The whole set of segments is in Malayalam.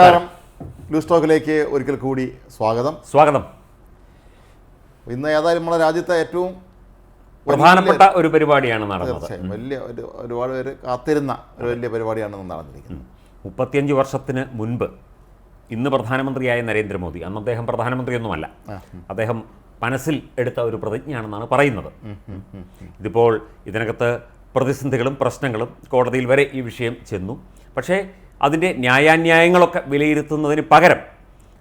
നമസ്കാരം. ന്യൂസ് ടോക്കിലേക്ക് ഒരിക്കൽ കൂടി സ്വാഗതം. സ്വാഗതം. ഇന്ന് ഏതായാലും നമ്മുടെ രാജ്യത്തെ ഏറ്റവും പ്രധാനപ്പെട്ട ഒരു പരിപാടിയാണ് നടന്നത്. വലിയ ഒരു ഒരുപാട് പേര് കാത്തിരുന്ന ഒരു വലിയ പരിപാടിയാണ് നടന്നിരിക്കുന്നത്. മുപ്പത്തിയഞ്ച് വർഷത്തിന് മുൻപ് ഇന്ന് പ്രധാനമന്ത്രിയായ നരേന്ദ്രമോദി അന്ന് അദ്ദേഹം പ്രധാനമന്ത്രിയൊന്നുമല്ല. അദ്ദേഹം മനസ്സിൽ എടുത്ത ഒരു പ്രതിജ്ഞയാണെന്നാണ് പറയുന്നത്. ഇതിപ്പോൾ ഇതിനകത്ത് പ്രതിസന്ധികളും പ്രശ്നങ്ങളും കോടതിയിൽ വരെ ഈ വിഷയം ചെന്നു. പക്ഷേ അതിന്റെ ന്യായാന്യായങ്ങളൊക്കെ വിലയിരുത്തുന്നതിന് പകരം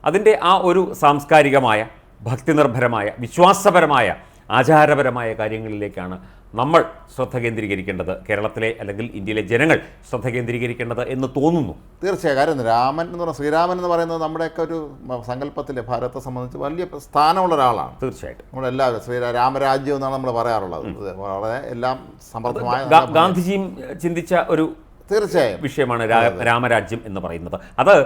അതിന്റെ ആ ഒരു സാംസ്കാരികമായ ഭക്തിനിർഭരമായ വിശ്വാസപരമായ ആചാരപരമായ കാര്യങ്ങളിലേക്കാണ് നമ്മൾ ശ്രദ്ധ കേന്ദ്രീകരിക്കേണ്ടത്. കേരളത്തിലെ അല്ലെങ്കിൽ ഇന്ത്യയിലെ ജനങ്ങൾ ശ്രദ്ധ കേന്ദ്രീകരിക്കേണ്ടത് എന്ന് തോന്നുന്നു. തീർച്ചയായും. കാര്യം രാമൻ എന്ന് പറഞ്ഞാൽ ശ്രീരാമൻ എന്ന് പറയുന്നത് നമ്മുടെയൊക്കെ ഒരു സങ്കല്പത്തിൽ ഭാരതത്തെ സംബന്ധിച്ച് വലിയ സ്ഥാനമുള്ള ഒരാളാണ്. തീർച്ചയായിട്ടും. നമ്മളെല്ലാവരും ശ്രീ രാമരാജ്യം എന്നാണ് നമ്മൾ പറയാറുള്ളത്. വളരെ എല്ലാം സമർത്ഥമായ ഗാന്ധിജിയും ചിന്തിച്ച ഒരു തീർച്ചയായും. വിഷയമാണ് രാമരാജ്യം എന്ന് പറയുന്നത്. അത്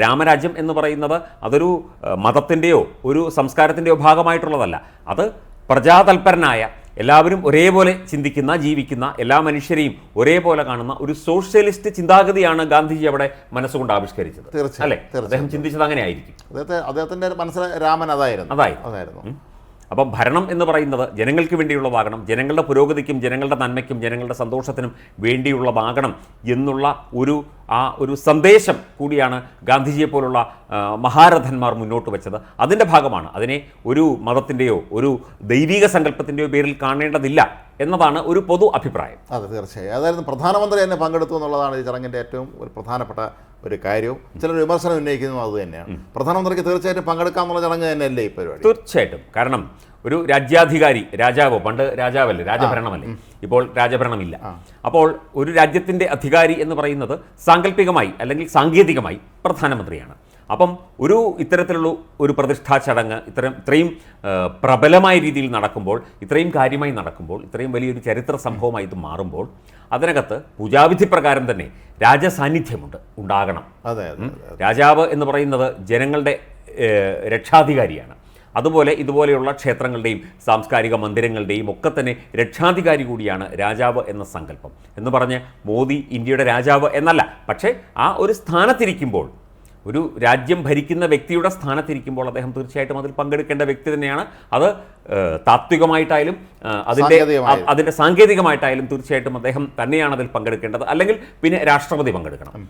രാമരാജ്യം എന്ന് പറയുന്നത് അതൊരു മതത്തിന്റെയോ ഒരു സംസ്കാരത്തിന്റെയോ ഭാഗമായിട്ടുള്ളതല്ല. അത് പ്രജാതൽപരനായ എല്ലാവരും ഒരേപോലെ ചിന്തിക്കുന്ന ജീവിക്കുന്ന എല്ലാ മനുഷ്യരെയും ഒരേപോലെ കാണുന്ന ഒരു സോഷ്യലിസ്റ്റ് ചിന്താഗതിയാണ് ഗാന്ധിജി അവിടെ മനസ്സുകൊണ്ട് ആവിഷ്കരിച്ചത്. തീർച്ചയായും, അല്ലേ? അദ്ദേഹം ചിന്തിച്ചത് അങ്ങനെ ആയിരിക്കും അദ്ദേഹത്തെ മനസ്സിലെ രാമൻ അതായിരുന്നു. അതായിരുന്നു. അതായിരുന്നു. അപ്പം ഭരണം എന്ന് പറയുന്നത് ജനങ്ങൾക്ക് വേണ്ടിയുള്ളതാകണം ജനങ്ങളുടെ പുരോഗതിക്കും ജനങ്ങളുടെ നന്മയ്ക്കും ജനങ്ങളുടെ സന്തോഷത്തിനും വേണ്ടിയുള്ളതാകണം എന്നുള്ള ഒരു ആ ഒരു സന്ദേശം കൂടിയാണ് ഗാന്ധിജിയെ പോലുള്ള മഹാരഥന്മാർ മുന്നോട്ട് വെച്ചത്. അതിന്റെ ഭാഗമാണ്. അതിനെ ഒരു മതത്തിന്റെയോ ഒരു ദൈവിക സങ്കല്പത്തിന്റെയോ പേരിൽ കാണേണ്ടതില്ല. എന്നതാണ് ഒരു പൊതു അഭിപ്രായം. അതെ തീർച്ചയായും. അതായത് പ്രധാനമന്ത്രി തന്നെ പങ്കെടുത്തു എന്നുള്ളതാണ് ഈ ചടങ്ങിന്റെ ഏറ്റവും ഒരു പ്രധാനപ്പെട്ട ഒരു കാര്യവും. ചിലർ വിമർശനം ഉന്നയിക്കുന്നതും അത് തന്നെയാണ്. പ്രധാനമന്ത്രിക്ക് തീർച്ചയായിട്ടും പങ്കെടുക്കാമെന്നുള്ള ചടങ്ങ് തന്നെയല്ലേ ഈ പരിപാടി? തീർച്ചയായിട്ടും. കാരണം ഒരു രാജ്യാധികാരി രാജാവോ പണ്ട് രാജാവല്ലേ രാജഭരണമല്ലേ? ഇപ്പോൾ രാജഭരണമില്ല. അപ്പോൾ ഒരു രാജ്യത്തിന്റെ അധികാരി എന്ന് പറയുന്നത് സാങ്കല്പികമായി അല്ലെങ്കിൽ സാങ്കേതികമായി പ്രധാനമന്ത്രിയാണ്. അപ്പം ഒരു ഇത്തരത്തിലുള്ള ഒരു പ്രതിഷ്ഠാ ചടങ്ങ് ഇത്തരം ഇത്രയും ആ, പ്രബലമായ രീതിയിൽ നടക്കുമ്പോൾ ഇത്രയും കാര്യമായി നടക്കുമ്പോൾ ഇത്രയും വലിയൊരു ചരിത്ര സംഭവമായി ഇത് മാറുമ്പോൾ അതിനകത്ത് പൂജാവിധി പ്രകാരം തന്നെ രാജസാന്നിധ്യമുണ്ട് ഉണ്ടാകണം. അതെ രാജാവ് എന്ന് പറയുന്നത് ജനങ്ങളുടെ രക്ഷാധികാരിയാണ്. അതുപോലെ ഇതുപോലെയുള്ള ക്ഷേത്രങ്ങളുടെയും സാംസ്കാരിക മന്ദിരങ്ങളുടെയും ഒക്കെ തന്നെ രക്ഷാധികാരി കൂടിയാണ് രാജാവ് എന്ന സങ്കല്പം. എന്ന് പറഞ്ഞ് മോദി ഇന്ത്യയുടെ രാജാവ് എന്നല്ല പക്ഷേ ആ ഒരു സ്ഥാനത്തിരിക്കുമ്പോൾ ഒരു രാജ്യം ഭരിക്കുന്ന വ്യക്തിയുടെ സ്ഥാനത്തിരിക്കുമ്പോൾ അദ്ദേഹം തീർച്ചയായിട്ടും അതിൽ പങ്കെടുക്കേണ്ട വ്യക്തി തന്നെയാണ്. അത് താത്വികമായിട്ടായാലും അതിന്റെ അതിന്റെ സാങ്കേതികമായിട്ടായാലും തീർച്ചയായിട്ടും അദ്ദേഹം തന്നെയാണ് അതിൽ പങ്കെടുക്കേണ്ടത്. അല്ലെങ്കിൽ പിന്നെ രാഷ്ട്രപതി പങ്കെടുക്കണം.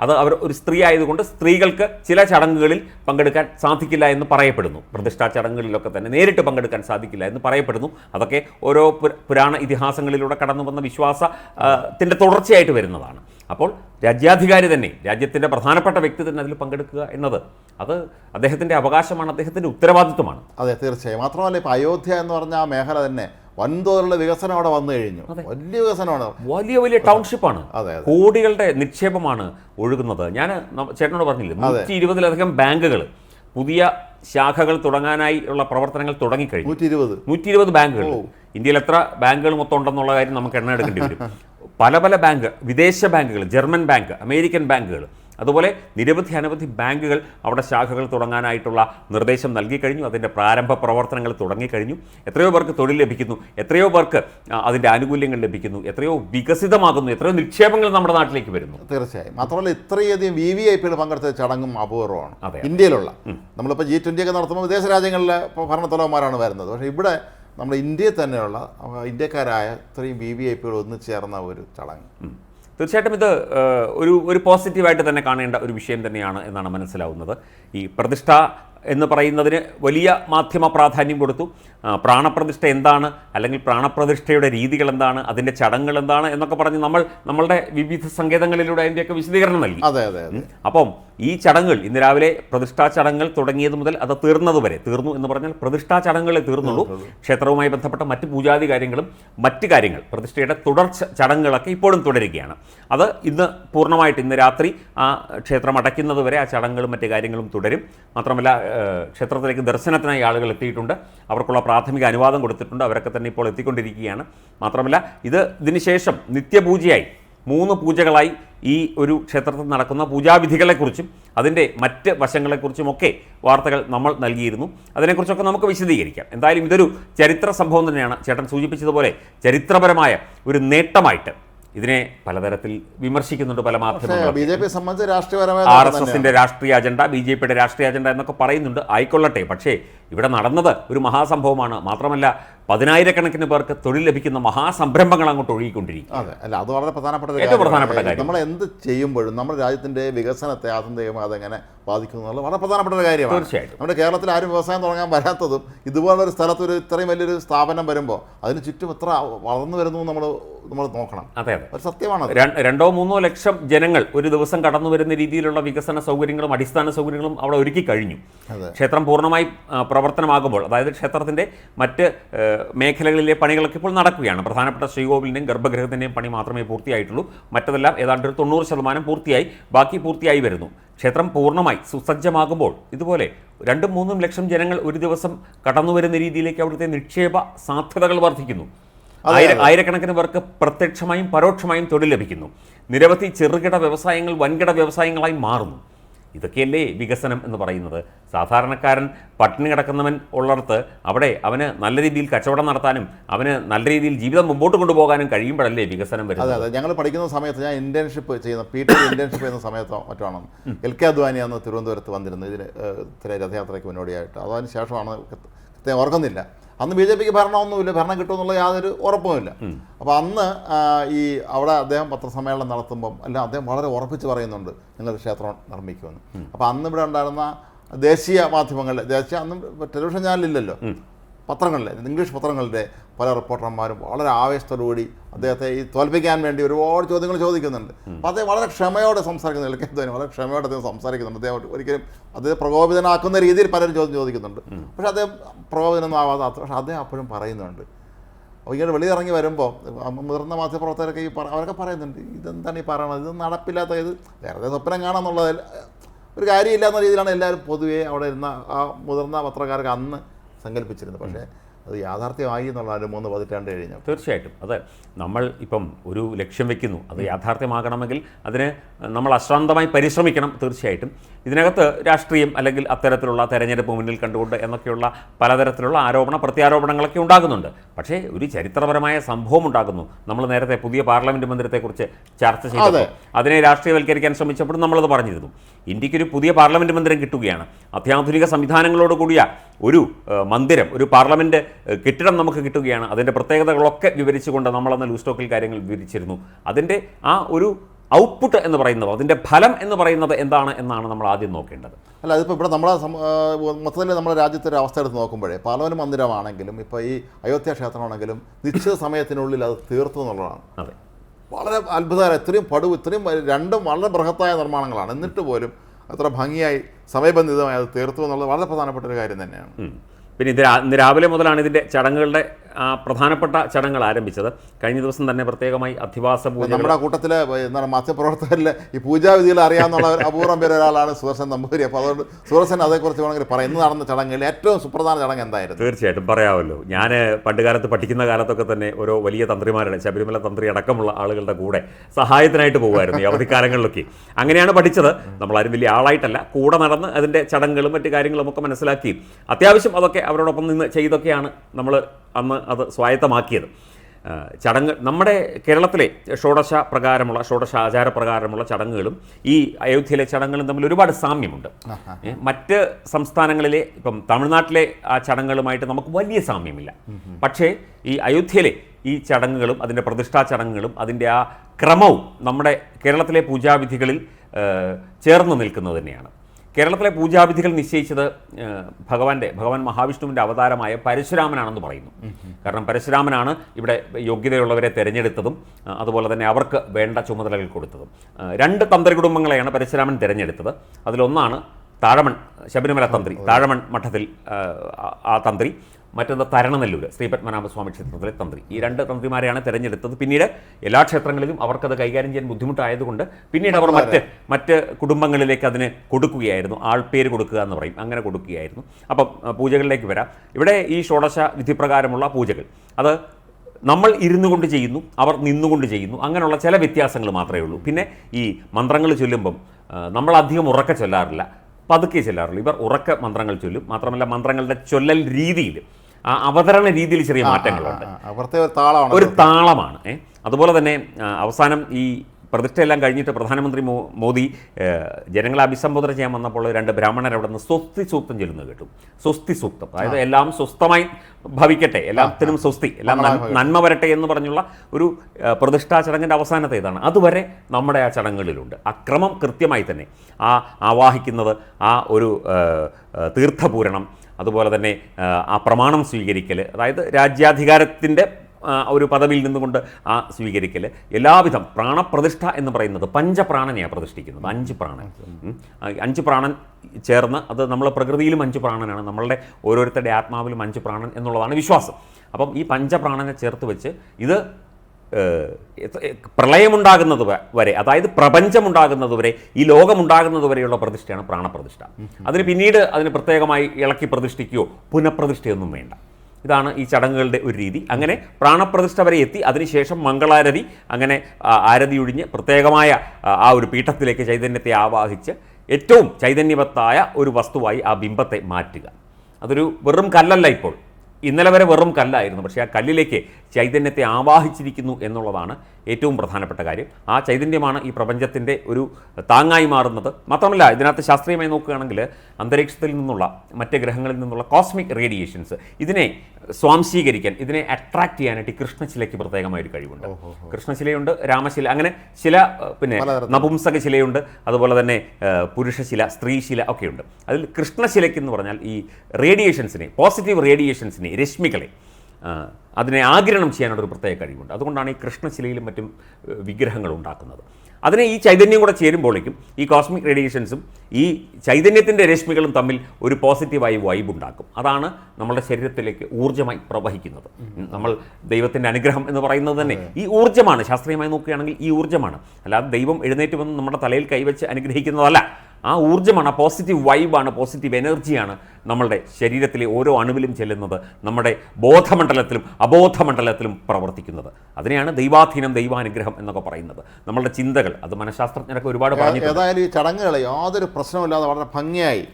അത് അവർ ഒരു സ്ത്രീ ആയതുകൊണ്ട് സ്ത്രീകൾക്ക് ചില ചടങ്ങുകളിൽ പങ്കെടുക്കാൻ സാധിക്കില്ല എന്ന് പറയപ്പെടുന്നു. പ്രതിഷ്ഠാ ചടങ്ങുകളിലൊക്കെ തന്നെ നേരിട്ട് പങ്കെടുക്കാൻ സാധിക്കില്ല എന്ന് പറയപ്പെടുന്നു. അതൊക്കെ ഓരോ പുര- പുരാണ ഇതിഹാസങ്ങളിലൂടെ കടന്നു വന്ന വിശ്വാസത്തിന്റെ തുടർച്ചയായിട്ട് വരുന്നതാണ്. അപ്പോൾ രാജ്യാധികാരി തന്നെ രാജ്യത്തിന്റെ പ്രധാനപ്പെട്ട വ്യക്തി തന്നെ അതിൽ പങ്കെടുക്കുക എന്നത് അത് അദ്ദേഹത്തിന്റെ അവകാശമാണ് അദ്ദേഹത്തിന്റെ ഉത്തരവാദിത്വമാണ്. അതെ തീർച്ചയായും. മാത്രമല്ല ഇപ്പോൾ അയോധ്യ എന്ന് പറഞ്ഞ ആ മേഖല തന്നെ വൻതോതിലുള്ള വികസനം അവിടെ വന്നു കഴിഞ്ഞു. വലിയ വികസനമാണ്. വലിയ വലിയ ടൗൺഷിപ്പാണ്. കോടികളുടെ നിക്ഷേപമാണ് ഒഴുകുന്നത്. ഞാൻ ചേട്ടനോട് പറഞ്ഞില്ലേ നൂറ്റി ഇരുപതിലധികം ബാങ്കുകൾ പുതിയ ശാഖകൾ തുടങ്ങാനായി ഉള്ള പ്രവർത്തനങ്ങൾ തുടങ്ങിക്കഴിഞ്ഞു. നൂറ്റി ഇരുപത് നൂറ്റി ഇരുപത് ബാങ്കുകൾ ഇന്ത്യയിൽ എത്ര ബാങ്കുകൾ മൊത്തം ഉണ്ടെന്നുള്ള കാര്യം നമുക്ക് എണ്ണ എടുക്കേണ്ടി വരും. പല പല ബാങ്ക് വിദേശ ബാങ്കുകൾ ജർമ്മൻ ബാങ്ക് അമേരിക്കൻ ബാങ്കുകൾ അതുപോലെ നിരവധി അനവധി ബാങ്കുകൾ അവിടെ ശാഖകൾ തുടങ്ങാനായിട്ടുള്ള നിർദ്ദേശം നൽകിക്കഴിഞ്ഞു അതിന്റെ പ്രാരംഭ പ്രവർത്തനങ്ങൾ തുടങ്ങിക്കഴിഞ്ഞു. എത്രയോ പേർക്ക് തൊഴിൽ ലഭിക്കുന്നു എത്രയോ പേർക്ക് അതിന്റെ ആനുകൂല്യങ്ങൾ ലഭിക്കുന്നു എത്രയോ വികസിതമാകുന്നു എത്രയോ നിക്ഷേപങ്ങൾ നമ്മുടെ നാട്ടിലേക്ക് വരുന്നു. തീർച്ചയായും. മാത്രമല്ല ഇത്രയധികം വി വി ഐ പികൾ പങ്കെടുത്ത ചടങ്ങും അപൂർവമാണ് അതെ. ഇന്ത്യയിലുള്ള. നമ്മളിപ്പോൾ ജി ട്വന്റി ഒക്കെ നടത്തുമ്പോൾ വിദേശ രാജ്യങ്ങളിലെ ഭരണത്തലവന്മാരാണ് വരുന്നത്. പക്ഷേ ഇവിടെ നമ്മുടെ ഇന്ത്യയിൽ തന്നെയുള്ള ഇന്ത്യക്കാരായ ഇത്രയും വി വി ഐ പികൾ ഒന്നിച്ചേർന്ന ഒരു ചടങ്ങ്. തീർച്ചയായിട്ടും ഇത് ഒരു ഒരു പോസിറ്റീവായിട്ട് തന്നെ കാണേണ്ട ഒരു വിഷയം തന്നെയാണ് എന്നാണ് മനസ്സിലാവുന്നത്. ഈ പ്രതിഷ്ഠ എന്ന് പറയുന്നതിന് വലിയ മാധ്യമ പ്രാധാന്യം കൊടുത്തു. പ്രാണപ്രതിഷ്ഠ എന്താണ്? അല്ലെങ്കിൽ പ്രാണപ്രതിഷ്ഠയുടെ രീതികൾ എന്താണ്? അതിന്റെ ചടങ്ങുകൾ എന്താണ്? എന്നൊക്കെ പറഞ്ഞ് നമ്മൾ നമ്മളുടെ വിവിധ സങ്കേതങ്ങളിലൂടെ അതിന്റെയൊക്കെ വിശദീകരണം നൽകി. അതെ അതെ അപ്പം ഈ ചടങ്ങുകൾ ഇന്ന് രാവിലെ പ്രതിഷ്ഠാ ചടങ്ങുകൾ തുടങ്ങിയത് മുതൽ അത് തീർന്നതുവരെ തീർന്നു എന്ന് പറഞ്ഞാൽ പ്രതിഷ്ഠാ ചടങ്ങുകളെ തീർന്നുള്ളൂ. ക്ഷേത്രവുമായി ബന്ധപ്പെട്ട മറ്റ് പൂജാതി കാര്യങ്ങളും മറ്റ് കാര്യങ്ങൾ പ്രതിഷ്ഠയുടെ തുടർ ചടങ്ങുകളൊക്കെ ഇപ്പോഴും തുടരുകയാണ്. അത് ഇന്ന് പൂർണമായിട്ട് ഇന്ന് രാത്രി ആ ക്ഷേത്രം അടയ്ക്കുന്നത് വരെ ആ ചടങ്ങുകളും മറ്റ് കാര്യങ്ങളും തുടരും. മാത്രമല്ല ക്ഷേത്രത്തിലേക്ക് ദർശനത്തിനായി ആളുകൾ എത്തിയിട്ടുണ്ട്. അവർക്കുള്ള പ്രാഥമിക അനുവാദം കൊടുത്തിട്ടുണ്ട്. അവരൊക്കെ തന്നെ ഇപ്പോൾ എത്തിക്കൊണ്ടിരിക്കുകയാണ്. മാത്രമല്ല ഇത് ഇതിനുശേഷം നിത്യപൂജയായി മൂന്ന് പൂജകളായി ഈ ഒരു ക്ഷേത്രത്തിൽ നടക്കുന്ന പൂജാവിധികളെക്കുറിച്ചും അതിന്റെ മറ്റ് വശങ്ങളെക്കുറിച്ചുമൊക്കെ വാർത്തകൾ നമ്മൾ നൽകിയിരുന്നു. അതിനെക്കുറിച്ചൊക്കെ നമുക്ക് വിശദീകരിക്കാം. എന്തായാലും ഇതൊരു ചരിത്ര സംഭവം തന്നെയാണ്. ചേട്ടൻ സൂചിപ്പിച്ചതുപോലെ ചരിത്രപരമായ ഒരു നേട്ടമായിട്ട് ഇതിനെ പലതരത്തിൽ വിമർശിക്കുന്നുണ്ട് പല മാധ്യമങ്ങളും ബി ജെ പി സംബന്ധിച്ച് രാഷ്ട്രീയപരമായ ആർ എസ്. എസിന്റെ രാഷ്ട്രീയ അജണ്ട ബി ജെ പിയുടെ രാഷ്ട്രീയ അജണ്ട എന്നൊക്കെ പറയുന്നുണ്ട്. ആയിക്കൊള്ളട്ടെ. പക്ഷേ ഇവിടെ നടന്നത് ഒരു മഹാസംഭവമാണ്. മാത്രമല്ല പതിനായിരക്കണക്കിന് പേർക്ക് തൊഴിൽ ലഭിക്കുന്ന മഹാസംരംഭങ്ങൾ അങ്ങോട്ട് ഒഴുകിക്കൊണ്ടിരിക്കും അതെ അല്ല അത് വളരെ പ്രധാനപ്പെട്ട ഏറ്റവും. പ്രധാനപ്പെട്ട കാര്യം. നമ്മൾ എന്ത് ചെയ്യുമ്പോഴും നമ്മുടെ രാജ്യത്തിന്റെ വികസനത്തെ ആത്യന്തികമായി അതെങ്ങനെ ബാധിക്കും എന്നുള്ളത് വളരെ പ്രധാനപ്പെട്ട ഒരു കാര്യമാണ് തീർച്ചയായിട്ടും. നമ്മുടെ കേരളത്തിൽ ആരും വ്യവസായം തുടങ്ങാൻ വരാത്തതും ഇതുപോലൊരു സ്ഥലത്ത് ഒരു ഇത്രയും വലിയൊരു സ്ഥാപനം വരുമ്പോൾ അതിന് ചുറ്റും എത്ര വളർന്നു വരുന്നു നമ്മൾ നമ്മൾ നോക്കണം അതെ അതെ ഒരു സത്യമാണ് രണ്ടോ മൂന്നോ ലക്ഷം ജനങ്ങൾ ഒരു ദിവസം കടന്നു വരുന്ന രീതിയിലുള്ള വികസന സൗകര്യങ്ങളും അടിസ്ഥാന സൗകര്യങ്ങളും അവിടെ ഒരുക്കി കഴിഞ്ഞു. ക്ഷേത്രം പൂർണമായി പ്രവർത്തനമാകുമ്പോൾ അതായത് ക്ഷേത്രത്തിന്റെ മറ്റ് മേഖലകളിലെ പണികളൊക്കെ ഇപ്പോൾ നടക്കുകയാണ്. പ്രധാനപ്പെട്ട ശ്രീകോവിലിന്റെയും ഗർഭഗൃഹത്തിന്റെയും പണി മാത്രമേ പൂർത്തിയായിട്ടുള്ളൂ. മറ്റതെല്ലാം ഏതാണ്ട് ഒരു തൊണ്ണൂറ് ശതമാനം പൂർത്തിയായി ബാക്കി പൂർത്തിയായി വരുന്നു. ക്ഷേത്രം പൂർണമായി സുസജ്ജമാകുമ്പോൾ ഇതുപോലെ രണ്ടും മൂന്നും ലക്ഷം ജനങ്ങൾ ഒരു ദിവസം കടന്നു വരുന്ന രീതിയിലേക്ക് അവിടുത്തെ നിക്ഷേപ സാധ്യതകൾ വർദ്ധിക്കുന്നു. ആയിര ആയിരക്കണക്കിന് പേർക്ക് പ്രത്യക്ഷമായും പരോക്ഷമായും തൊഴിൽ ലഭിക്കുന്നു. നിരവധി ചെറുകിട വ്യവസായങ്ങൾ വൻകിട വ്യവസായങ്ങളായി മാറുന്നു. ഇതൊക്കെയല്ലേ വികസനം എന്ന് പറയുന്നത്? സാധാരണക്കാരൻ പട്ടിണി കിടക്കുന്നവൻ ഉള്ളിടത്ത് അവിടെ അവന് നല്ല രീതിയിൽ കച്ചവടം നടത്താനും അവന് നല്ല രീതിയിൽ ജീവിതം മുമ്പോട്ട് കൊണ്ടുപോകാനും കഴിയുമ്പോഴല്ലേ വികസനം വരുന്നത്? അതെ ഞങ്ങൾ പഠിക്കുന്ന സമയത്ത് ഞാൻ ഇന്റേൺഷിപ്പ് ചെയ്യുന്ന പി ടി ഇന്റേൺഷിപ്പ് ചെയ്യുന്ന സമയത്തോ മറ്റാണ് എൽ കെ അദ്വാനി അന്ന് തിരുവനന്തപുരത്ത് വന്നിരുന്നത് ഇതിന് രഥയാത്രയ്ക്ക് മുന്നോടിയായിട്ട്. അതിന് ശേഷമാണ് ഓർക്കുന്നില്ല. അന്ന് ബി ജെ പിക്ക് ഭരണമൊന്നുമില്ല ഭരണം കിട്ടുമെന്നുള്ള യാതൊരു ഉറപ്പുമില്ല. അപ്പോൾ അന്ന് ഈ അവിടെ അദ്ദേഹം പത്രസമ്മേളനം നടത്തുമ്പം അല്ല അദ്ദേഹം വളരെ ഉറപ്പിച്ച് പറയുന്നുണ്ട് നിങ്ങൾ ക്ഷേത്രം നിർമ്മിക്കുമെന്ന്. അപ്പോൾ അന്ന് ഇവിടെ ഉണ്ടായിരുന്ന ദേശീയ മാധ്യമങ്ങളിൽ ദേശീയ അന്നും ടെലിവിഷൻ ചാനലില്ലല്ലോ. പത്രങ്ങളിലെ ഇംഗ്ലീഷ് പത്രങ്ങളുടെ പല റിപ്പോർട്ടർമാരും വളരെ ആവേശത്തോടുകൂടി അദ്ദേഹത്തെ ഈ തോൽപ്പിക്കാൻ വേണ്ടി ഒരുപാട് ചോദ്യങ്ങൾ ചോദിക്കുന്നുണ്ട്. അപ്പോൾ അദ്ദേഹം വളരെ ക്ഷമയോടെ സംസാരിക്കുന്നു എൽ കെ ധോനി വളരെ ക്ഷമയോടെ അദ്ദേഹം സംസാരിക്കുന്നുണ്ട്. അദ്ദേഹം ഒരിക്കലും അദ്ദേഹം പ്രകോപിതനാക്കുന്ന രീതിയിൽ പലരും ചോദ്യം ചോദിക്കുന്നുണ്ട്. പക്ഷേ അദ്ദേഹം പ്രകോപിതനൊന്നും ആവാതെ പക്ഷേ അദ്ദേഹം അപ്പോഴും പറയുന്നുണ്ട്. അപ്പോൾ ഇങ്ങനെ വെളിയിറങ്ങി വരുമ്പോൾ മുതിർന്ന മാധ്യമപ്രവർത്തകരൊക്കെ ഈ അവരൊക്കെ പറയുന്നുണ്ട് ഇതെന്താണ് ഈ പറയണത്? ഇത് നടപ്പില്ലാത്ത ഇത് വെറുതെ സ്വപ്നം കാണാമെന്നുള്ളതിൽ ഒരു കാര്യമില്ല എന്ന രീതിയിലാണ് എല്ലാവരും പൊതുവേ അവിടെ ഇരുന്ന ആ മുതിർന്ന പത്രക്കാർക്ക് അന്ന് സങ്കല്പിച്ചിരുന്നത് പക്ഷേ അത് യാഥാർത്ഥ്യമായി എന്നുള്ള മൂന്ന് പതിറ്റാണ്ട് കഴിഞ്ഞു. തീർച്ചയായിട്ടും. അതെ നമ്മൾ ഇപ്പം ഒരു ലക്ഷ്യം വെക്കുന്നു. അത് യാഥാർത്ഥ്യമാകണമെങ്കിൽ അതിന് നമ്മൾ അശ്രാന്തമായി പരിശ്രമിക്കണം തീർച്ചയായിട്ടും. ഇതിനകത്ത് രാഷ്ട്രീയം അല്ലെങ്കിൽ അത്തരത്തിലുള്ള തെരഞ്ഞെടുപ്പ് മുന്നിൽ കണ്ടുകൊണ്ട് എന്നൊക്കെയുള്ള പലതരത്തിലുള്ള ആരോപണ പ്രത്യാരോപണങ്ങളൊക്കെ ഉണ്ടാകുന്നുണ്ട്. പക്ഷേ ഒരു ചരിത്രപരമായ സംഭവം ഉണ്ടാകുന്നു. നമ്മൾ നേരത്തെ പുതിയ പാർലമെന്റ് മന്ദിരത്തെക്കുറിച്ച് ചർച്ച ചെയ്തത് അതിനെ രാഷ്ട്രീയവൽക്കരിക്കാൻ ശ്രമിച്ചപ്പോൾ നമ്മളത് പറഞ്ഞിരുന്നു. ഇന്ത്യക്കൊരു പുതിയ പാർലമെന്റ് മന്ദിരം കിട്ടുകയാണ്. അത്യാധുനിക സംവിധാനങ്ങളോട് കൂടിയ ഒരു മന്ദിരം ഒരു പാർലമെന്റ് കെട്ടിടം നമുക്ക് കിട്ടുകയാണ്. അതിന്റെ പ്രത്യേകതകളൊക്കെ വിവരിച്ചുകൊണ്ട് നമ്മളന്ന് ലൂസ് ടോക്കിൽ കാര്യങ്ങൾ വിവരിച്ചിരുന്നു. അതിന്റെ ആ ഒരു ഔട്ട്പുട്ട് എന്ന് പറയുന്നത് അതിന്റെ ഫലം എന്ന് പറയുന്നത് എന്താണ് എന്നാണ് നമ്മൾ ആദ്യം നോക്കേണ്ടത്. അല്ല അതിപ്പോൾ ഇവിടെ നമ്മളെ മൊത്തത്തിൽ നമ്മുടെ രാജ്യത്തെ ഒരു അവസ്ഥ എടുത്ത് നോക്കുമ്പോഴേ പാലവന മന്ദിരമാണെങ്കിലും ഇപ്പോൾ ഈ അയോധ്യ ക്ഷേത്രമാണെങ്കിലും നിശ്ചിത സമയത്തിനുള്ളിൽ അത് തീർത്തു എന്നുള്ളതാണ്. അതെ. വളരെ അത്ഭുതകരം ഇത്രയും പടു ഇത്രയും രണ്ടും വളരെ ബൃഹത്തായ നിർമ്മാണങ്ങളാണ്. എന്നിട്ട് പോലും അത്ര ഭംഗിയായി സമയബന്ധിതമായി അത് തീർത്തു എന്നുള്ളത് വളരെ പ്രധാനപ്പെട്ട ഒരു കാര്യം തന്നെയാണ്. പിന്നെ ഇത് ഇന്ന് രാവിലെ മുതലാണ് ഇതിന്റെ ചടങ്ങുകളുടെ പ്രധാനപ്പെട്ട ചടങ്ങുകൾ ആരംഭിച്ചത്. കഴിഞ്ഞ ദിവസം തന്നെ പ്രത്യേകമായി അധിവാസ പൂജ നമ്മുടെ കൂട്ടത്തിലെ എന്താണ് മത്സ്യപ്രവർത്തകരിൽ ഈ പൂജാവിധികൾ അറിയാവുന്ന അപൂർവം പേര് ഒരാളാണ് സുദർശൻ നമ്പൂരി അപ്പോൾ അതുകൊണ്ട് സുദർശൻ അതേക്കുറിച്ച് വേണമെങ്കിൽ പറയാം. ഇന്ന് നടന്ന ചടങ്ങിൽ ഏറ്റവും സുപ്രധാന ചടങ്ങ് എന്തായിരുന്നു? തീർച്ചയായിട്ടും പറയാമല്ലോ. ഞാൻ പണ്ടുകാലത്ത് പഠിക്കുന്ന കാലത്തൊക്കെ തന്നെ ഓരോ വലിയ തന്ത്രിമാരുടെ ശബരിമല തന്ത്രി അടക്കമുള്ള ആളുകളുടെ കൂടെ സഹായത്തിനായിട്ട് പോകുമായിരുന്നു ഈ അവധിക്കാലങ്ങളിലൊക്കെ. അങ്ങനെയാണ് പഠിച്ചത്. നമ്മളാരും വലിയ ആളായിട്ടല്ല. കൂടെ നടന്ന് അതിന്റെ ചടങ്ങുകളും മറ്റു കാര്യങ്ങളും ഒക്കെ മനസ്സിലാക്കി. അത്യാവശ്യം അതൊക്കെ അവരോടൊപ്പം നിന്ന് ചെയ്തൊക്കെയാണ് നമ്മൾ അന്ന് അത് സ്വായത്തമാക്കിയത്. ചടങ്ങ് നമ്മുടെ കേരളത്തിലെ ഷോഡശ പ്രകാരമുള്ള ഷോഡശ ആചാരപ്രകാരമുള്ള ചടങ്ങുകളും ഈ അയോധ്യയിലെ ചടങ്ങുകളും തമ്മിൽ ഒരുപാട് സാമ്യമുണ്ട്. മറ്റ് സംസ്ഥാനങ്ങളിലെ ഇപ്പം തമിഴ്നാട്ടിലെ ആ ചടങ്ങുകളുമായിട്ട് നമുക്ക് വലിയ സാമ്യമില്ല. പക്ഷേ ഈ അയോധ്യയിലെ ഈ ചടങ്ങുകളും അതിന്റെ പ്രതിഷ്ഠാ ചടങ്ങുകളും അതിന്റെ ആ ക്രമവും നമ്മുടെ കേരളത്തിലെ പൂജാവിധികളിൽ ചേർന്ന് നിൽക്കുന്നത് തന്നെയാണ്. കേരളത്തിലെ പൂജാവിധികൾ നിശ്ചയിച്ചത് ഭഗവാന്റെ ഭഗവാൻ മഹാവിഷ്ണുവിന്റെ അവതാരമായ പരശുരാമനാണെന്ന് പറയുന്നു. കാരണം പരശുരാമനാണ് ഇവിടെ യോഗ്യതയുള്ളവരെ തിരഞ്ഞെടുത്തതും അതുപോലെ തന്നെ അവർക്ക് വേണ്ട ചുമതലകൾ കൊടുത്തതും. രണ്ട് തന്ത്രി കുടുംബങ്ങളെയാണ് പരശുരാമൻ തിരഞ്ഞെടുത്തത്. അതിലൊന്നാണ് താഴമൺ ശബരിമല തന്ത്രി താഴമൺ മഠത്തിൽ ആ തന്ത്രി. മറ്റൊന്ന് തരണനെല്ലൂർ ശ്രീ പത്മനാഭസ്വാമി ക്ഷേത്രത്തിലെ തന്ത്രി. ഈ രണ്ട് തന്ത്രിമാരെയാണ് തിരഞ്ഞെടുത്തത്. പിന്നീട് എല്ലാ ക്ഷേത്രങ്ങളിലും അവർക്കത് കൈകാര്യം ചെയ്യാൻ ബുദ്ധിമുട്ടായതുകൊണ്ട് പിന്നീട് അവർ മറ്റ് മറ്റ് കുടുംബങ്ങളിലേക്ക് അതിന് കൊടുക്കുകയായിരുന്നു. ആൾപ്പേര് കൊടുക്കുക എന്ന് പറയും. അങ്ങനെ കൊടുക്കുകയായിരുന്നു. അപ്പം പൂജകളിലേക്ക് വരാം. ഇവിടെ ഈ ഷോഡശ വിധിപ്രകാരമുള്ള പൂജകൾ. അത് നമ്മൾ ഇരുന്നു കൊണ്ട് ചെയ്യുന്നു അവർ നിന്നുകൊണ്ട് ചെയ്യുന്നു. അങ്ങനെയുള്ള ചില വ്യത്യാസങ്ങൾ മാത്രമേ ഉള്ളൂ. പിന്നെ ഈ മന്ത്രങ്ങൾ ചൊല്ലുമ്പം നമ്മൾ അധികം ഉറക്കെ ചൊല്ലാറില്ല. പതുക്കെ ചൊല്ലാറുള്ളൂ ഇവർ ഉറക്ക മന്ത്രങ്ങൾ ചൊല്ലും. മാത്രമല്ല മന്ത്രങ്ങളുടെ ചൊല്ലൽ രീതിയിൽ ആ അവതരണ രീതിയിൽ ചെറിയ മാറ്റങ്ങളുണ്ട്. ഒരു താളമാണ്. അതുപോലെ തന്നെ അവസാനം ഈ പ്രതിഷ്ഠയെല്ലാം കഴിഞ്ഞിട്ട് പ്രധാനമന്ത്രി മോ- മോദി ജനങ്ങളെ അഭിസംബോധന ചെയ്യാൻ വന്നപ്പോൾ രണ്ട് ബ്രാഹ്മണർ അവിടെ നിന്ന് സ്വസ്തി സൂക്തം ചൊല്ലുന്നത് കേട്ടു. സ്വസ്തി സൂക്തം. അതായത് എല്ലാം സ്വസ്ഥമായി ഭവിക്കട്ടെ എല്ലാത്തിനും സ്വസ്തി എല്ലാം നന്മ വരട്ടെ എന്ന് പറഞ്ഞുള്ള ഒരു പ്രതിഷ്ഠാ ചടങ്ങിന്റെ അവസാനത്തെ ഇതാണ്. അതുവരെ നമ്മുടെ ആ ചടങ്ങുകളിലുണ്ട്. അക്രമം ക്രമം കൃത്യമായി തന്നെ ആ ആവാഹിക്കുന്നത് ആ ഒരു തീർത്ഥപൂരണം അതുപോലെ തന്നെ ആ, പ്രമാണം സ്വീകരിക്കൽ അതായത് രാജ്യാധികാരത്തിന്റെ ഒരു പദവിയിൽ നിന്നുകൊണ്ട് ആ സ്വീകരിക്കൽ എല്ലാവിധം പ്രാണപ്രതിഷ്ഠ എന്ന് പറയുന്നത് പഞ്ചപ്രാണനെയാണ് പ്രതിഷ്ഠിക്കുന്നത് അഞ്ച് പ്രാണൻ. അഞ്ച് പ്രാണൻ ചേർന്ന് അത് നമ്മൾ പ്രകൃതിയിലും അഞ്ച് പ്രാണനാണ് നമ്മളുടെ ഓരോരുത്തരുടെ ആത്മാവിലും അഞ്ച് പ്രാണൻ എന്നുള്ളതാണ് വിശ്വാസം. അപ്പം ഈ പഞ്ചപ്രാണനെ ചേർത്ത് വെച്ച് ഇത് പ്രളയമുണ്ടാകുന്നത് വരെ അതായത് പ്രപഞ്ചമുണ്ടാകുന്നത് വരെ ഈ ലോകമുണ്ടാകുന്നത് വരെയുള്ള പ്രതിഷ്ഠയാണ് പ്രാണപ്രതിഷ്ഠ. അതിന് പിന്നീട് അതിന് പ്രത്യേകമായി ഇളക്കി പ്രതിഷ്ഠിക്കുകയോ പുനഃപ്രതിഷ്ഠയൊന്നും വേണ്ട. ഇതാണ് ഈ ചടങ്ങുകളുടെ ഒരു രീതി. അങ്ങനെ പ്രാണപ്രതിഷ്ഠ വരെ എത്തി അതിനുശേഷം മംഗളാരതി അങ്ങനെ ആരതിയൊഴിഞ്ഞ് ആരതി ഒഴിഞ്ഞ് പ്രത്യേകമായ ആ ഒരു പീഠത്തിലേക്ക് ചൈതന്യത്തെ ആവാഹിച്ച് ഏറ്റവും ചൈതന്യവത്തായ ഒരു വസ്തുവായി ആ ബിംബത്തെ മാറ്റുക. അതൊരു വെറും കല്ലല്ല ഇപ്പോൾ. ഇന്നലെ വരെ വെറും കല്ലായിരുന്നു. പക്ഷേ ആ കല്ലിലേക്ക് ചൈതന്യത്തെ ആവാഹിച്ചിരിക്കുന്നു എന്നുള്ളതാണ് ഏറ്റവും പ്രധാനപ്പെട്ട കാര്യം. ആ ചൈതന്യമാണ് ഈ പ്രപഞ്ചത്തിന്റെ ഒരു താങ്ങായി മാറുന്നത്. മാത്രമല്ല ഇതിനകത്ത് ശാസ്ത്രീയമായി നോക്കുകയാണെങ്കിൽ അന്തരീക്ഷത്തിൽ നിന്നുള്ള മറ്റ് ഗ്രഹങ്ങളിൽ നിന്നുള്ള കോസ്മിക് റേഡിയേഷൻസ് ഇതിനെ സ്വാംശീകരിക്കാൻ ഇതിനെ അട്രാക്ട് ചെയ്യാനായിട്ട് ഈ കൃഷ്ണശിലയ്ക്ക് പ്രത്യേകമായ ഒരു കഴിവുണ്ട്. കൃഷ്ണശിലയുണ്ട് രാമശില അങ്ങനെ ശില പിന്നെ നപുംസക ശിലയുണ്ട് അതുപോലെ തന്നെ പുരുഷശില സ്ത്രീശില ഒക്കെയുണ്ട് അതിൽ കൃഷ്ണശിലയ്ക്ക് എന്ന് പറഞ്ഞാൽ ഈ റേഡിയേഷൻസിനെ പോസിറ്റീവ് റേഡിയേഷൻസിനെ രശ്മികളെ അതിനെ ആഗിരണം ചെയ്യാനുള്ളൊരു പ്രത്യേക കഴിവുണ്ട്. അതുകൊണ്ടാണ് ഈ കൃഷ്ണശിലയിലും മറ്റും വിഗ്രഹങ്ങൾ ഉണ്ടാക്കുന്നത്. അതിനെ ഈ ചൈതന്യം കൂടെ ചേരുമ്പോഴേക്കും ഈ കോസ്മിക് റേഡിയേഷൻസും ഈ ചൈതന്യത്തിന്റെ രശ്മികളും തമ്മിൽ ഒരു പോസിറ്റീവായി വൈബ് ഉണ്ടാക്കും. അതാണ് നമ്മുടെ ശരീരത്തിലേക്ക് ഊർജമായി പ്രവഹിക്കുന്നത്. നമ്മൾ ദൈവത്തിന്റെ അനുഗ്രഹം എന്ന് പറയുന്നത് തന്നെ ഈ ഊർജമാണ്. ശാസ്ത്രീയമായി നോക്കുകയാണെങ്കിൽ ഈ ഊർജമാണ്. അല്ലാതെ ദൈവം എഴുന്നേറ്റ് വന്ന് നമ്മുടെ തലയിൽ കൈവച്ച് അനുഗ്രഹിക്കുന്നതല്ല. ആ ഊർജമാണ് പോസിറ്റീവ് വൈബാണ് പോസിറ്റീവ് എനർജിയാണ് നമ്മളുടെ ശരീരത്തിലെ ഓരോ അണുവിലും ചെല്ലുന്നത് നമ്മുടെ ബോധമണ്ഡലത്തിലും അബോധമണ്ഡലത്തിലും പ്രവർത്തിക്കുന്നത്. അതിനെയാണ് ദൈവാധീനം ദൈവാനുഗ്രഹം എന്നൊക്കെ പറയുന്നത്. നമ്മളുടെ ചിന്തകൾ അത് മനഃശാസ്ത്രജ്ഞരൊക്കെ ഒരുപാട് പറഞ്ഞു ഏതായാലും ഈ ചടങ്ങുകൾ യാതൊരു പ്രശ്നമില്ലാതെ വളരെ ഭംഗിയായി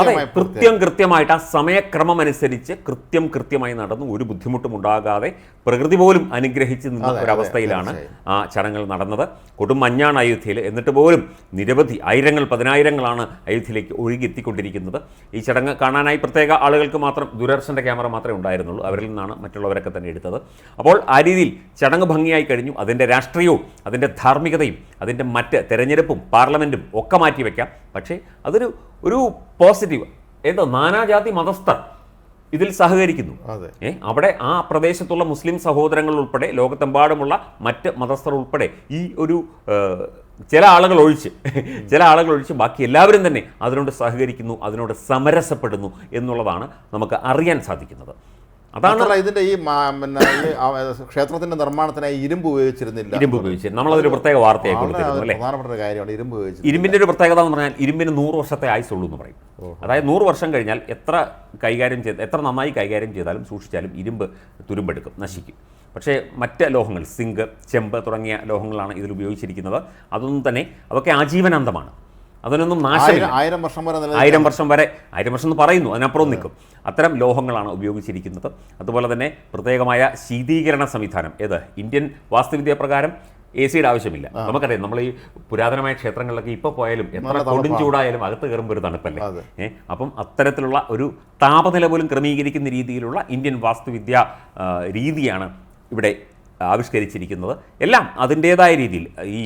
അതെ കൃത്യം കൃത്യമായിട്ട് ആ സമയക്രമം അനുസരിച്ച് കൃത്യം കൃത്യമായി നടന്നു. ഒരു ബുദ്ധിമുട്ടും ഉണ്ടാകാതെ പ്രകൃതി പോലും അനുഗ്രഹിച്ച് നിന്ന ഒരവസ്ഥയിലാണ് ആ ചടങ്ങൾ നടന്നത്. കൊടും മഞ്ഞാണ് അയോധ്യയിൽ. എന്നിട്ട് പോലും നിരവധി ആയിരങ്ങൾ പതിനായിരങ്ങളാണ് അയോധ്യയിലേക്ക് ഒഴുകിയെത്തിക്കൊണ്ടിരിക്കുന്നത്. ഈ ചടങ്ങ് കാണാനായി പ്രത്യേക ആളുകൾക്ക് മാത്രം ദൂരദർശന്റെ ക്യാമറ മാത്രമേ ഉണ്ടായിരുന്നുള്ളൂ. അവരിൽ നിന്നാണ് മറ്റുള്ളവരൊക്കെ തന്നെ എടുത്തത്. അപ്പോൾ ആ രീതിയിൽ ചടങ്ങ് ഭംഗിയായി കഴിഞ്ഞു. അതിന്റെ രാഷ്ട്രീയവും അതിന്റെ ധാർമ്മികതയും അതിന്റെ മറ്റ് തെരഞ്ഞെടുപ്പും പാർലമെന്റും ഒക്കെ മാറ്റി വയ്ക്കാം. പക്ഷേ അതൊരു ഒരു പോസിറ്റീവ് ഏതോ നാനാജാതി മതസ്ഥർ ഇതിൽ സഹകരിക്കുന്നു. ഏ അവിടെ ആ പ്രദേശത്തുള്ള മുസ്ലിം സഹോദരങ്ങൾ ഉൾപ്പെടെ ലോകത്തെമ്പാടുമുള്ള മറ്റ് മതസ്ഥർ ഉൾപ്പെടെ ഈ ഒരു ചില ആളുകൾ ഒഴിച്ച് ചില ആളുകൾ ഒഴിച്ച് ബാക്കി എല്ലാവരും തന്നെ അതിനോട് സഹകരിക്കുന്നു അതിനോട് സമരസപ്പെടുന്നു എന്നുള്ളതാണ് നമുക്ക് അറിയാൻ സാധിക്കുന്നത്. അതാണ് ഇതിന്റെ ഈ പിന്നെ ക്ഷേത്രത്തിന്റെ നിർമ്മാണത്തിനായി ഇരുമ്പ് ഉപയോഗിച്ചിരുന്നില്ല. ഇരുമ്പ് ഉപയോഗിച്ച് നമ്മളതൊരു പ്രത്യേക വാർത്തയായി കൊടുത്തിരുന്നു അല്ലേ? പ്രധാനപ്പെട്ട ഒരു കാര്യമാണ് ഇരുമ്പ് ഉപയോഗിച്ചത് ഇരുമ്പിന്റെ ഒരു പ്രത്യേകത എന്ന് പറഞ്ഞാൽ ഇരുമ്പിന് നൂറ് വർഷത്തെ ആയുസുള്ളൂ എന്ന് പറയും. അതായത് നൂറ് വർഷം കഴിഞ്ഞാൽ എത്ര കൈകാര്യം ചെയ്ത് എത്ര നന്നായി കൈകാര്യം ചെയ്താലും സൂക്ഷിച്ചാലും ഇരുമ്പ് തുരുമ്പെടുക്കും നശിക്കും. പക്ഷേ മറ്റ് ലോഹങ്ങൾ സിങ്ക് ചെമ്പ് തുടങ്ങിയ ലോഹങ്ങളാണ് ഇതിൽ ഉപയോഗിച്ചിരിക്കുന്നത്. അതൊന്നും തന്നെ അതൊക്കെ ആജീവനാന്തമാണ്. അതിനൊന്നും നാശമില്ല. ആയിരം വർഷം വരെ ആയിരം വർഷം വരെ ആയിരം വർഷം എന്ന് പറയുന്നു അതിനപ്പുറം നിൽക്കും. അത്തരം ലോഹങ്ങളാണ് ഉപയോഗിച്ചിരിക്കുന്നത്. അതുപോലെ തന്നെ പ്രത്യേകമായ ശീതീകരണ സംവിധാനം. ഏത്? ഇന്ത്യൻ വാസ്തുവിദ്യ പ്രകാരം എ സിയുടെ ആവശ്യമില്ല. നമുക്കറിയാം നമ്മൾ ഈ പുരാതനമായ ക്ഷേത്രങ്ങളിലൊക്കെ ഇപ്പോൾ പോയാലും എത്ര കൊടും ചൂടായാലും അകത്ത് കയറുമ്പോൾ ഒരു തണുപ്പല്ലേ? ഏഹ് അപ്പം അത്തരത്തിലുള്ള ഒരു താപനില പോലും ക്രമീകരിക്കുന്ന രീതിയിലുള്ള ഇന്ത്യൻ വാസ്തുവിദ്യ രീതിയാണ് ഇവിടെ ആവിഷ്കരിച്ചിരിക്കുന്നത്. എല്ലാം അതിന്റേതായ രീതിയിൽ ഈ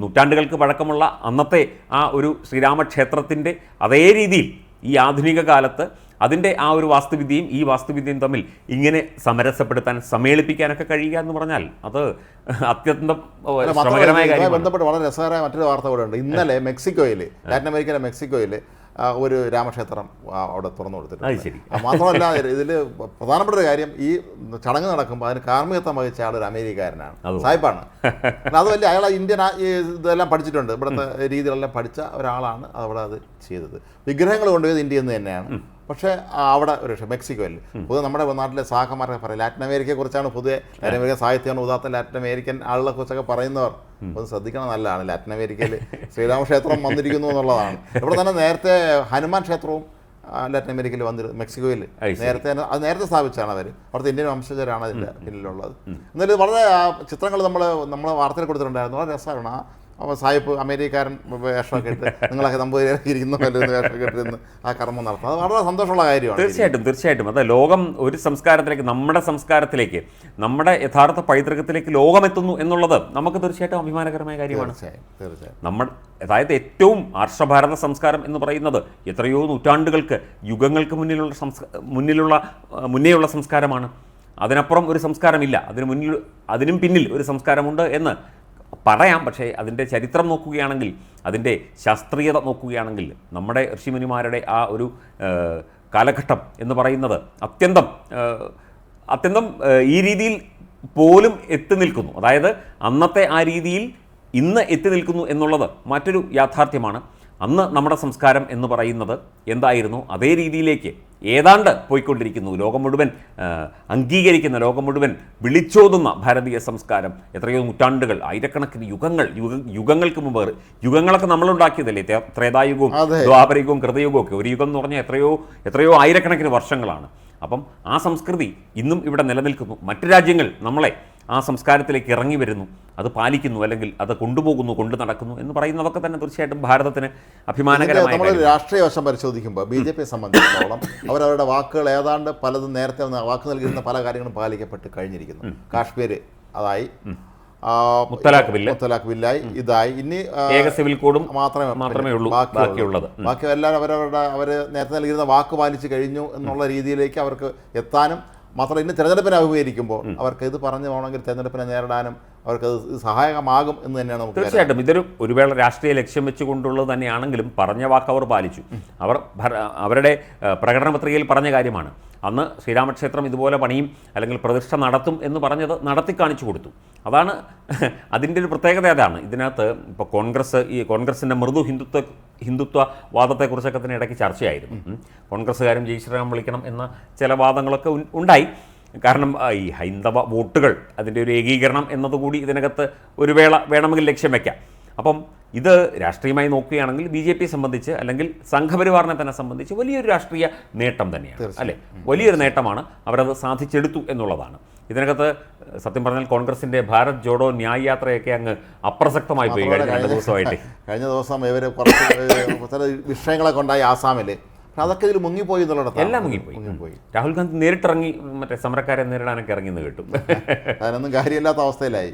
നൂറ്റാണ്ടുകൾക്ക് പഴക്കമുള്ള അന്നത്തെ ആ ഒരു ശ്രീരാമക്ഷേത്രത്തിന്റെ അതേ രീതിയിൽ ഈ ആധുനിക കാലത്ത് അതിന്റെ ആ ഒരു വാസ്തുവിദ്യയും ഈ വാസ്തുവിദ്യയും തമ്മിൽ ഇങ്ങനെ സമരസപ്പെടുത്താൻ സമ്മേളിപ്പിക്കാനൊക്കെ കഴിയുക എന്ന് പറഞ്ഞാൽ അത് അത്യന്തം ശ്രമകരമായ ബന്ധപ്പെട്ട് വളരെ രസകരമായ മറ്റൊരു വാർത്ത കൂടെ ഉണ്ട്. ഇന്നലെ മെക്സിക്കോയിൽ ലാറ്റിൻ അമേരിക്കയിലെ മെക്സിക്കോയിൽ ഒരു രാമക്ഷേത്രം അവിടെ തുറന്നു കൊടുത്തിട്ടുണ്ട്. ശരി. മാത്രമല്ല ഇതിൽ പ്രധാനപ്പെട്ട ഒരു കാര്യം ഈ ചടങ്ങ് നടക്കുമ്പോൾ അതിന് കാർമ്മികത്വം വഹിച്ച ആൾ ഒരു അമേരിക്കാരനാണ് സായിപ്പാണ്. അത് വലിയ അയാൾ ഇന്ത്യൻ ഇതെല്ലാം പഠിച്ചിട്ടുണ്ട്. ഇവിടുത്തെ രീതികളെല്ലാം പഠിച്ച ഒരാളാണ് അവിടെ അത് ചെയ്തത്. വിഗ്രഹങ്ങൾ കൊണ്ടുപോയത് ഇന്ത്യയിൽ നിന്ന് തന്നെയാണ്. പക്ഷേ അവിടെ ഒരു പക്ഷേ മെക്സിക്കോയിൽ. പൊതുവെ നമ്മുടെ നാട്ടിലെ സാഹമാരൊക്കെ പറയും ലാറ്റിൻ അമേരിക്കയെ കുറിച്ചാണ് പൊതുവെ ലാറ്റിൻ അമേരിക്ക സാഹിത്യമാണ് ഉദാത്ത ലാറ്റിൻ അമേരിക്കൻ ആളുകളെ കുറിച്ചൊക്കെ പറയുന്നവർ. ഒന്ന് ശ്രദ്ധിക്കണം നല്ലതാണ്. ലാറ്റിൻ അമേരിക്കയിൽ ശ്രീരാമ ക്ഷേത്രം വന്നിരിക്കുന്നു എന്നുള്ളതാണ്. ഇവിടെ തന്നെ നേരത്തെ ഹനുമാൻ ക്ഷേത്രവും ലാറ്റിൻ അമേരിക്കയിൽ വന്നിരുന്നു മെക്സിക്കോയിൽ നേരത്തെ അത് നേരത്തെ സ്ഥാപിച്ചാണ് അവർ അവിടുത്തെ ഇന്ത്യൻ വംശജരാണ് അതിന്റെ പിന്നിലുള്ളത്. എന്നാലും വളരെ ചിത്രങ്ങൾ നമ്മൾ നമ്മൾ വാർത്തയിൽ കൊടുത്തിട്ടുണ്ടായിരുന്നു. വളരെ രസമാണ്. ആ അപ്പോൾ സായിപ്പ് അമേരിക്കക്കാരൻ വേഷമൊക്കെ ഇട്ട് നിങ്ങളൊക്കെ നമ്പൂതിരിക്കുന്നു വേഷമൊക്കെ ഇട്ടിരുന്ന് ആ കർമ്മം നടത്തും. അത് വളരെ സന്തോഷമുള്ള കാര്യമാണ് തീർച്ചയായിട്ടും തീർച്ചയായിട്ടും. അതെ ലോകം ഒരു സംസ്കാരത്തിലേക്ക് നമ്മുടെ സംസ്കാരത്തിലേക്ക് നമ്മുടെ യഥാർത്ഥ പൈതൃകത്തിലേക്ക് ലോകമെത്തുന്നു എന്നുള്ളത് നമുക്ക് തീർച്ചയായിട്ടും അഭിമാനകരമായ കാര്യമാണ്. തീർച്ചയായും നമ്മൾ അതായത് ഏറ്റവും ആർഷഭാരത സംസ്കാരം എന്ന് പറയുന്നത് എത്രയോ നൂറ്റാണ്ടുകൾക്ക് യുഗങ്ങൾക്ക് മുന്നിലുള്ള സംസ്ക മുന്നിലുള്ള മുന്നേയുള്ള സംസ്കാരമാണ്. അതിനപ്പുറം ഒരു സംസ്കാരമില്ല. അതിന് മുന്നിൽ അതിനും പിന്നിൽ ഒരു സംസ്കാരമുണ്ട് എന്ന് പറയാം. പക്ഷേ അതിന്റെ ചരിത്രം നോക്കുകയാണെങ്കിൽ അതിന്റെ ശാസ്ത്രീയത നോക്കുകയാണെങ്കിൽ നമ്മുടെ ഋഷിമുനിമാരുടെ ആ ഒരു കാലഘട്ടം എന്ന് പറയുന്നത് അത്യന്തം അത്യന്തം ഈ രീതിയിൽ പോലും എത്തി നിൽക്കുന്നു. അതായത് അന്നത്തെ ആ രീതിയിൽ ഇന്ന് എത്തി നിൽക്കുന്നു എന്നുള്ളത് മറ്റൊരു യാഥാർത്ഥ്യമാണ്. അന്ന് നമ്മുടെ സംസ്കാരം എന്ന് പറയുന്നത് എന്തായിരുന്നു? അതേ രീതിയിലേക്ക് ഏതാണ്ട് പോയിക്കൊണ്ടിരിക്കുന്നു. ലോകം മുഴുവൻ അംഗീകരിക്കുന്ന ലോകം മുഴുവൻ വിളിച്ചോതുന്ന ഭാരതീയ സംസ്കാരം. എത്രയോ നൂറ്റാണ്ടുകൾ ആയിരക്കണക്കിന് യുഗങ്ങൾ യുഗ യുഗങ്ങൾക്ക് മുമ്പ് യുഗങ്ങളൊക്കെ നമ്മളുണ്ടാക്കിയതല്ലേ? ഉണ്ടാക്കിയതല്ലേ ത്രേതായുഗവും. ദ്വാപരയുഗവും കൃതയുഗവും ഒക്കെ ഒരു യുഗം എന്ന് പറഞ്ഞാൽ എത്രയോ എത്രയോ ആയിരക്കണക്കിന് വർഷങ്ങളാണ്. അപ്പം ആ സംസ്കൃതി ഇന്നും ഇവിടെ നിലനിൽക്കുന്നു. മറ്റു രാജ്യങ്ങൾ നമ്മളെ ആ സംസ്കാരത്തിലേക്ക് ഇറങ്ങി വരുന്നു. അത് പാലിക്കുന്നു അല്ലെങ്കിൽ അത് കൊണ്ടുപോകുന്നു കൊണ്ടു നടക്കുന്നു എന്ന് പറയുന്നതൊക്കെ തന്നെ തീർച്ചയായിട്ടും ഭാരതത്തിന് അഭിമാനകരമായി നമ്മൾ. രാഷ്ട്രീയ വശം പരിശോധിക്കുമ്പോൾ ബി ജെ പിയെ സംബന്ധിച്ചിടത്തോളം അവരവരുടെ വാക്കുകൾ ഏതാണ്ട് പലതും നേരത്തെ വാക്ക് നൽകിയിരുന്ന പല കാര്യങ്ങളും പാലിക്കപ്പെട്ട് കഴിഞ്ഞിരിക്കുന്നു. കാശ്മീർ അതായി. മുത്തലാഖ് ബില്ല്. മുത്തലാഖ് ബില്ലായി ഇതായി. ഇനി ഏക സിവിൽ കോഡും മാത്രമേ മാത്രമേ ഉള്ളൂ. ബാക്കിയുള്ളൂ. ബാക്കിയുള്ളത്. ബാക്കി എല്ലാവരും അവരവരുടെ അവർ നേരത്തെ നൽകിയിരുന്ന വാക്ക് പാലിച്ചു കഴിഞ്ഞു എന്നുള്ള രീതിയിലേക്ക് അവർക്ക് എത്താനും മാത്രമല്ല ഇന്ന് തിരഞ്ഞെടുപ്പിനെ അഭിമുഖീകരിക്കുമ്പോൾ അവർക്ക് ഇത് പറഞ്ഞു പോകണമെങ്കിൽ തിരഞ്ഞെടുപ്പിനെ നേരിടാനും അവർക്ക് സഹായകമാകും എന്ന് തന്നെയാണ് നമുക്ക്. തീർച്ചയായിട്ടും. ഇതൊരു ഒരു വേള രാഷ്ട്രീയ ലക്ഷ്യം വെച്ചുകൊണ്ടുള്ളത് തന്നെയാണെങ്കിലും പറഞ്ഞ വാക്ക് അവർ പാലിച്ചു. അവർ അവരുടെ പ്രകടന പത്രികയിൽ പറഞ്ഞ കാര്യമാണ്. അന്ന് ശ്രീരാമക്ഷേത്രം ഇതുപോലെ പണിയും അല്ലെങ്കിൽ പ്രതിഷ്ഠ നടത്തും എന്ന് പറഞ്ഞത് നടത്തി കാണിച്ചു കൊടുത്തു. അതാണ് അതിന്റെ ഒരു പ്രത്യേകത അതാണ്. ഇതിനകത്ത് ഇപ്പോൾ കോൺഗ്രസ് ഈ കോൺഗ്രസിന്റെ മൃദു ഹിന്ദുത്വ ഹിന്ദുത്വ വാദത്തെക്കുറിച്ചൊക്കെ തന്നെ ഇടയ്ക്ക് ചർച്ചയായിരുന്നു. കോൺഗ്രസ്സുകാരും ജയ് ശ്രീറാം വിളിക്കണം എന്ന ചില വാദങ്ങളൊക്കെ ഉണ്ടായി. കാരണം ഈ ഹൈന്ദവ വോട്ടുകൾ അതിന്റെ ഒരു ഏകീകരണം എന്നതുകൂടി ഇതിനകത്ത് ഒരു വേള വേണമെങ്കിൽ ലക്ഷ്യം വയ്ക്കാം അപ്പം ഇത് രാഷ്ട്രീയമായി നോക്കുകയാണെങ്കിൽ ബി ജെ പിയെ സംബന്ധിച്ച് അല്ലെങ്കിൽ സംഘപരിവാറിനെ തന്നെ സംബന്ധിച്ച് വലിയൊരു രാഷ്ട്രീയ നേട്ടം തന്നെയാണ് അല്ലേ? വലിയൊരു നേട്ടമാണ് അവരത് സാധിച്ചെടുത്തു എന്നുള്ളതാണ്. ഇതിനകത്ത് സത്യം പറഞ്ഞാൽ കോൺഗ്രസിന്റെ ഭാരത് ജോഡോ ന്യായ യാത്രയൊക്കെ അങ്ങ് അപ്രസക്തമായി പോയി കഴിഞ്ഞ ദിവസമായിട്ട്. കഴിഞ്ഞ ദിവസം ഇവർ കുറച്ച് ചില ഉണ്ടായി ആസാമിൽ പക്ഷെ അതൊക്കെ ഇതിൽ മുങ്ങിപ്പോയി എന്നുള്ളിടത്താണ് എല്ലാം മുങ്ങിപ്പോയി. മുങ്ങിപ്പോയി. രാഹുൽ ഗാന്ധി നേരിട്ടിറങ്ങി മറ്റേ സമരക്കാരെ നേരിടാനൊക്കെ ഇറങ്ങിയെന്ന് കേട്ടു. അതിനൊന്നും കാര്യമില്ലാത്ത അവസ്ഥയിലായി.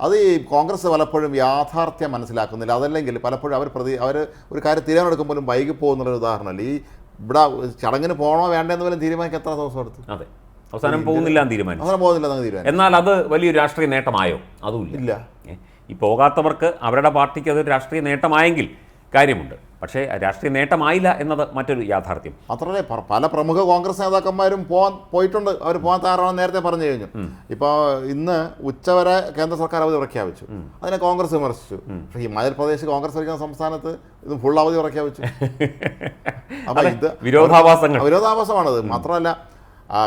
അത് ഈ കോൺഗ്രസ് പലപ്പോഴും യാഥാർത്ഥ്യം മനസ്സിലാക്കുന്നില്ല. അതല്ലെങ്കിൽ പലപ്പോഴും അവർ പ്രതി അവർ ഒരു കാര്യം തീരുമാനമെടുക്കുമ്പോഴും വൈകി പോകുന്നുള്ളൊരു ഉദാഹരണമല്ല? ഈ ഇവിടെ ചടങ്ങിന് പോകണോ വേണ്ടെന്ന് പോലും തീരുമാനിക്കാൻ എത്ര ദിവസം എടുത്തു? അതെ. അവസാനം പോകുന്നില്ല തീരുമാനിച്ചു. പോകുന്നില്ല എന്നാൽ അത് വലിയൊരു രാഷ്ട്രീയ നേട്ടമായോ? അതും ഇല്ല. ഈ പോകാത്തവർക്ക് അവരുടെ പാർട്ടിക്ക് അതൊരു രാഷ്ട്രീയ നേട്ടമായെങ്കിൽ കാര്യമുണ്ട്. പക്ഷേ രാഷ്ട്രീയ നേട്ടമായില്ല എന്നത് മറ്റൊരു യാഥാർത്ഥ്യം. മാത്രമല്ല പല പ്രമുഖ കോൺഗ്രസ് നേതാക്കന്മാരും പോവാൻ പോയിട്ടുണ്ട്. അവർ പോകാൻ തയ്യാറാണെന്ന് നേരത്തെ പറഞ്ഞു കഴിഞ്ഞു. ഇപ്പോൾ ഇന്ന് ഉച്ചവരെ കേന്ദ്ര സർക്കാർ അവധി പ്രഖ്യാപിച്ചു. അതിനെ കോൺഗ്രസ് വിമർശിച്ചു. പക്ഷേ ഹിമാചൽ പ്രദേശ് കോൺഗ്രസ് ഭരിക്കുന്ന സംസ്ഥാനത്ത് ഇത് ഫുൾ അവധി പ്രഖ്യാപിച്ചു. അപ്പൊ അതെ, ഇത് വിരോധാഭാസങ്ങൾ. വിരോധാഭാസമാണത്. മാത്രമല്ല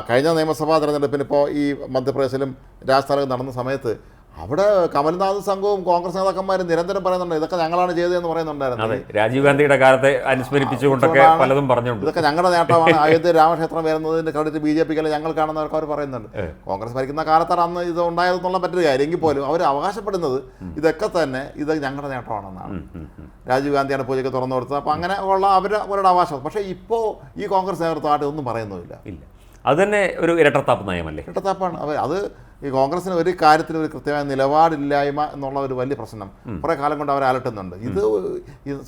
കഴിഞ്ഞ നിയമസഭാ തെരഞ്ഞെടുപ്പിന് ഇപ്പോൾ ഈ മധ്യപ്രദേശിലും രാജസ്ഥാനിലും നടന്ന സമയത്ത് അവിടെ കമൽനാഥ് സംഘവും കോൺഗ്രസ് നേതാക്കന്മാരും നിരന്തരം പറയുന്നുണ്ട് ഇതൊക്കെ ഞങ്ങളാണ് ചെയ്തതെന്ന് പറയുന്നുണ്ടായിരുന്നു രാജീവ് ഗാന്ധിയുടെ കാലത്തെ അനുസ്മരിപ്പിച്ചുകൊണ്ടൊക്കെ പലതും പറഞ്ഞുണ്ട് ഇതൊക്കെ ഞങ്ങളുടെ നേട്ടമാണ്. അയോധ്യ രാമക്ഷേത്രം വരുന്നതിന്റെ ക്രെഡിറ്റ് ബി ജെ പിക്ക് ഞങ്ങൾ കാണുന്നവർക്ക് അവർ പറയുന്നുണ്ട്. കോൺഗ്രസ് ഭരിക്കുന്ന കാലത്താണ് അന്ന് ഇത് ഉണ്ടായതെന്നുള്ള മറ്റൊരു കാര്യം എങ്കിൽ പോലും അവർ അവകാശപ്പെടുന്നത് ഇതൊക്കെ തന്നെ ഇത് ഞങ്ങളുടെ നേട്ടമാണെന്നാണ്. രാജീവ് ഗാന്ധിയാണ് പൂജയ്ക്ക് തുറന്നു കൊടുത്തത്. അപ്പോൾ അങ്ങനെ ഉള്ള അവരുടെ അവരുടെ അവകാശം. പക്ഷേ ഇപ്പോ ഈ കോൺഗ്രസ് നേതൃത്വമായിട്ട് ഒന്നും പറയുന്നുമില്ല. ഇല്ല. അത് തന്നെ ഒരു ഇരട്ടത്താപ്പ് നയമല്ലേ? ഇരട്ടത്താപ്പാണ്. അവർ അത് ഈ കോൺഗ്രസിന് ഒരു കാര്യത്തിന് ഒരു കൃത്യമായ നിലപാടില്ലായ്മ എന്നുള്ള ഒരു വലിയ പ്രശ്നം. കുറേ കാലം കൊണ്ട് അവർ അലട്ടുന്നുണ്ട്. ഇത്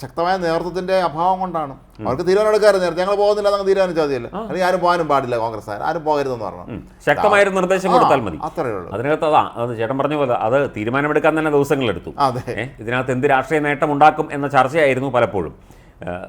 ശക്തമായ നേതൃത്വത്തിന്റെ അഭാവം കൊണ്ടാണ്. അവർക്ക് തീരുമാനം എടുക്കാറ് നേരത്തെ ഞങ്ങൾ പോകുന്നില്ല അങ്ങ് തീരുമാനിച്ചാൽ മതിയല്ലോ. അല്ലെങ്കിൽ ആരും പോകാനും പാടില്ല കോൺഗ്രസ് ആരും പോകരുതെന്ന് പറഞ്ഞു. ശക്തമായ നിർദ്ദേശം കൊടുത്താൽ മതി. അത്രയേ ഉള്ളൂ. അതിനകത്ത് അതാ അത് ചേട്ടൻ പറഞ്ഞ പോലെ അത് തീരുമാനമെടുക്കാൻ തന്നെ ദിവസങ്ങളെടുത്തു. അതെ. ഇതിനകത്ത് എന്ത് രാഷ്ട്രീയ നേട്ടം ഉണ്ടാക്കും എന്ന ചർച്ചയായിരുന്നു പലപ്പോഴും.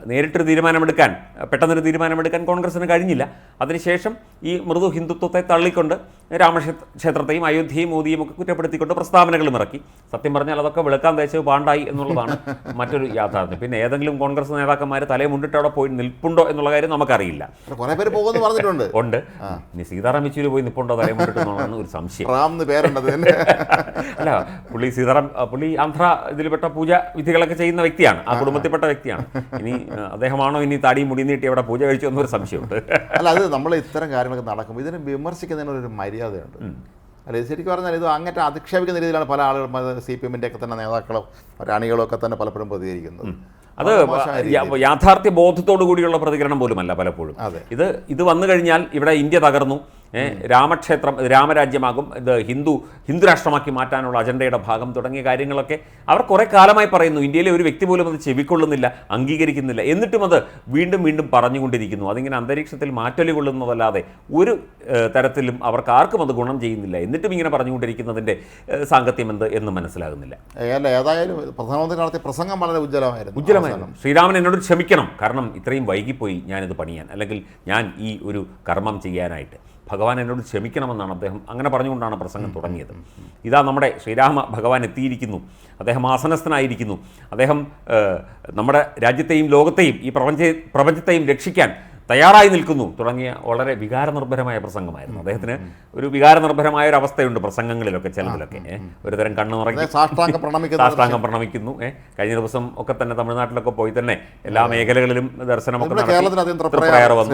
നേരിട്ടൊരു തീരുമാനമെടുക്കാൻ പെട്ടെന്നൊരു തീരുമാനമെടുക്കാൻ കോൺഗ്രസ്സിന് കഴിഞ്ഞില്ല. അതിനുശേഷം ഈ മൃദു ഹിന്ദുത്വത്തെ തള്ളിക്കൊണ്ട് രാമക്ഷേത്ര ക്ഷേത്രത്തെയും അയോധ്യയും മോദിയും ഒക്കെ കുറ്റപ്പെടുത്തിക്കൊണ്ട് പ്രസ്താവനകളും ഇറക്കി. സത്യം പറഞ്ഞാൽ അതൊക്കെ വെളുക്കാൻ തേച്ചത് പാണ്ടായി എന്നുള്ളതാണ് മറ്റൊരു യാഥാർത്ഥ്യം. പിന്നെ ഏതെങ്കിലും കോൺഗ്രസ് നേതാക്കന്മാർ തലയെ മുണ്ടിട്ട് അവിടെ പോയി നിൽപ്പുണ്ടോ എന്നുള്ള കാര്യം നമുക്കറിയില്ല. ഉണ്ട്. ഇനി സീതാറാം യെച്ചൂരി പോയി നിൽപ്പുണ്ടോ തലയെ മുണ്ടിട്ട് എന്നുള്ളതാണ് ഒരു സംശയം. അല്ല പുള്ളി സീതാറാം പുള്ളി ആന്ധ്ര ഇതിൽപ്പെട്ട പൂജ വിധികളൊക്കെ ചെയ്യുന്ന വ്യക്തിയാണ്. ആ കുടുംബത്തിൽപ്പെട്ട വ്യക്തിയാണ്. ഇനി അദ്ദേഹമാണോ ഇനി താടി മുടി നീട്ടി അവിടെ പൂജ കഴിച്ചു എന്നൊരു സംശയമുണ്ട്. അല്ല അത് നമ്മൾ ഇത്തരം കാര്യങ്ങളൊക്കെ നടക്കുമ്പോൾ ഇതിനെ വിമർശിക്കുന്നതിന് ഒരു മര്യാദയുണ്ട് അല്ല ശരിക്കും പറഞ്ഞാൽ ഇത് അങ്ങേറ്റം അധിക്ഷേപിക്കുന്ന രീതിയിലാണ് പല ആളുകളും സി പി എമ്മിന്റെ ഒക്കെ തന്നെ നേതാക്കളും അണികളും ഒക്കെ തന്നെ പലപ്പോഴും പ്രതികരിക്കുന്നത്. അത് യാഥാർത്ഥ്യ ബോധത്തോടു കൂടിയുള്ള പ്രതികരണം പോലുമല്ല പലപ്പോഴും. അതെ. ഇത് ഇത് വന്നു കഴിഞ്ഞാൽ ഇവിടെ ഇന്ത്യ തകർന്നു. രാമക്ഷേത്രം രാമരാജ്യമാകും ഇത് ഹിന്ദു ഹിന്ദുരാഷ്ട്രമാക്കി മാറ്റാനുള്ള അജണ്ടയുടെ ഭാഗം തുടങ്ങിയ കാര്യങ്ങളൊക്കെ അവർ കുറേ കാലമായി പറയുന്നു. ഇന്ത്യയിലെ ഒരു വ്യക്തി പോലും അത് ചെവിക്കൊള്ളുന്നില്ല അംഗീകരിക്കുന്നില്ല. എന്നിട്ടും അത് വീണ്ടും വീണ്ടും പറഞ്ഞുകൊണ്ടിരിക്കുന്നു. അതിങ്ങനെ അന്തരീക്ഷത്തിൽ മാറ്റൊലി കൊള്ളുന്നതല്ലാതെ ഒരു തരത്തിലും അവർക്ക് ആർക്കും അത് ഗുണം ചെയ്യുന്നില്ല. എന്നിട്ടും ഇങ്ങനെ പറഞ്ഞുകൊണ്ടിരിക്കുന്നതിന്റെ സാങ്കത്യം എന്ത് എന്ന് മനസ്സിലാകുന്നില്ല. അല്ല ഏതായാലും പ്രധാനമന്ത്രി നടത്തിയ പ്രസംഗം വളരെ ഉജ്ജ്വലമായിരുന്നു. ഉജ്ജ്വലമായിരുന്നു. ശ്രീരാമൻ എന്നോട് ക്ഷമിക്കണം. കാരണം ഇത്രയും വൈകിപ്പോയി ഞാനിത് പണിയാൻ. അല്ലെങ്കിൽ ഞാൻ ഈ ഒരു കർമ്മം ചെയ്യാനായിട്ട്. ഭഗവാൻ എന്നോട് ക്ഷമിക്കണമെന്നാണ് അദ്ദേഹം അങ്ങനെ പറഞ്ഞുകൊണ്ടാണ് പ്രസംഗം തുടങ്ങിയത്. ഇതാ നമ്മുടെ ശ്രീരാമ ഭഗവാൻ എത്തിയിരിക്കുന്നു. അദ്ദേഹം ആസനസ്ഥനായിരിക്കുന്നു. അദ്ദേഹം നമ്മുടെ രാജ്യത്തെയും ലോകത്തെയും ഈ പ്രപഞ്ച പ്രപഞ്ചത്തെയും രക്ഷിക്കാൻ തയ്യാറായി നിൽക്കുന്നു തുടങ്ങിയ വളരെ വികാരനിർഭരമായ പ്രസംഗമായിരുന്നു. അദ്ദേഹത്തിന് ഒരു വികാരനിർഭരമായ ഒരു അവസ്ഥയുണ്ട് പ്രസംഗങ്ങളിലൊക്കെ ചിലതിലൊക്കെ. ഒരു തരം കണ്ണു നിറങ്ങി സാഷ്ടാംഗ പ്രണമിക്കുന്നു കഴിഞ്ഞ ദിവസം ഒക്കെ തന്നെ തമിഴ്നാട്ടിലൊക്കെ പോയി തന്നെ എല്ലാ മേഖലകളിലും ദർശനമൊക്കെ വന്നു.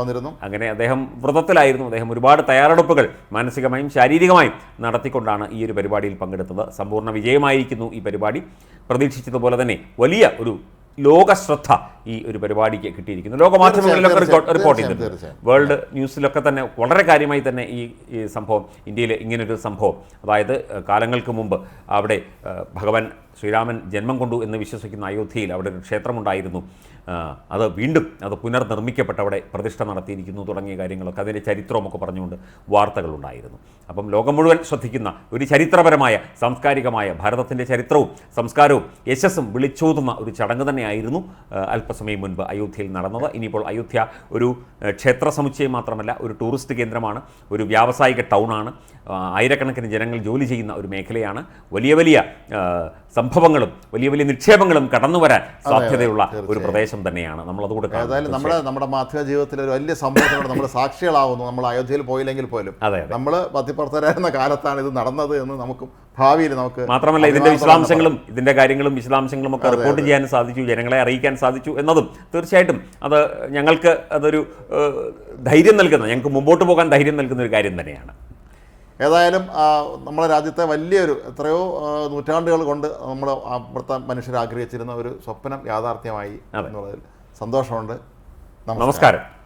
വന്നിരുന്നു. അങ്ങനെ അദ്ദേഹം വ്രതത്തിലായിരുന്നു. അദ്ദേഹം ഒരുപാട് തയ്യാറെടുപ്പുകൾ മാനസികമായും ശാരീരികമായും നടത്തിക്കൊണ്ടാണ് ഈ ഒരു പരിപാടിയിൽ പങ്കെടുത്തത്. സമ്പൂർണ വിജയമായിരിക്കുന്നു ഈ പരിപാടി. പ്രതീക്ഷിച്ചതുപോലെ തന്നെ വലിയ ഒരു ലോകശ്രദ്ധ ഈ ഒരു പരിപാടിക്ക് കിട്ടിയിരിക്കുന്നു. ലോകമാധ്യമങ്ങളിലൊക്കെ റിപ്പോർട്ട് ചെയ്തിട്ടുണ്ട്. വേൾഡ് ന്യൂസിലൊക്കെ തന്നെ വളരെ കാര്യമായി തന്നെ ഈ സംഭവം ഇന്ത്യയിൽ ഇങ്ങനൊരു സംഭവം. അതായത് കാലങ്ങൾക്ക് മുമ്പ് അവിടെ ഭഗവാൻ ശ്രീരാമൻ ജന്മം കൊണ്ടു എന്ന് വിശ്വസിക്കുന്ന അയോധ്യയിൽ അവിടെ ഒരു ക്ഷേത്രമുണ്ടായിരുന്നു. അത് വീണ്ടും അത് പുനർനിർമ്മിക്കപ്പെട്ടവിടെ പ്രതിഷ്ഠ നടത്തിയിരിക്കുന്നു തുടങ്ങിയ കാര്യങ്ങളൊക്കെ. അതിന്റെ ചരിത്രമൊക്കെ പറഞ്ഞുകൊണ്ട് വാർത്തകളുണ്ടായിരുന്നു. അപ്പം ലോകം മുഴുവൻ ശ്രദ്ധിക്കുന്ന ഒരു ചരിത്രപരമായ സാംസ്കാരികമായ ഭാരതത്തിന്റെ ചരിത്രവും സംസ്കാരവും യശസ്സും വിളിച്ചോതുന്ന ഒരു ചടങ്ങ് തന്നെയായിരുന്നു അല്പസമയം മുൻപ് അയോധ്യയിൽ നടന്നത്. ഇനിയിപ്പോൾ അയോധ്യ ഒരു ക്ഷേത്ര സമുച്ചയം മാത്രമല്ല ഒരു ടൂറിസ്റ്റ് കേന്ദ്രമാണ് ഒരു വ്യാവസായിക ടൗണാണ്. ആയിരക്കണക്കിന് ജനങ്ങൾ ജോലി ചെയ്യുന്ന ഒരു മേഖലയാണ്. വലിയ വലിയ സംഭവങ്ങളും വലിയ വലിയ നിക്ഷേപങ്ങളും കടന്നു വരാൻ സാധ്യതയുള്ള ഒരു. പ്രദേശം തന്നെയാണ് നമ്മൾ അതുകൂടെ ഏതായാലും നമ്മുടെ നമ്മുടെ മാധ്യമ ജീവിതത്തിൽ ഒരു വലിയ സംഭവത്തിനോട് നമ്മൾ സാക്ഷികളാവുന്നു. നമ്മൾ അയോധ്യയിൽ പോയില്ലെങ്കിൽ പോലും. നമ്മൾ മധ്യപ്രവർത്തകരായിരുന്ന കാലത്താണ് ഇത് നടന്നത് എന്ന് നമുക്ക് ഭാവിയിൽ നമുക്ക് മാത്രമല്ല ഇതിന്റെ വിശദാംശങ്ങളും ഇതിന്റെ കാര്യങ്ങളും വിശദാംശങ്ങളും ഒക്കെ റിപ്പോർട്ട് ചെയ്യാൻ സാധിച്ചു ജനങ്ങളെ അറിയിക്കാൻ സാധിച്ചു എന്നതും തീർച്ചയായിട്ടും അത് ഞങ്ങൾക്ക് അതൊരു ധൈര്യം നൽകുന്ന ഞങ്ങൾക്ക് മുമ്പോട്ട് പോകാൻ ധൈര്യം നൽകുന്ന ഒരു കാര്യം തന്നെയാണ്. ഏതായാലും നമ്മുടെ രാജ്യത്തെ വലിയൊരു എത്രയോ നൂറ്റാണ്ടുകൾ കൊണ്ട് നമ്മൾ അവിടുത്തെ മനുഷ്യർ ആഗ്രഹിച്ചിരുന്ന ഒരു സ്വപ്നം യാഥാർത്ഥ്യമായി. എന്നുള്ളതിൽ സന്തോഷമുണ്ട്. നമസ്കാരം.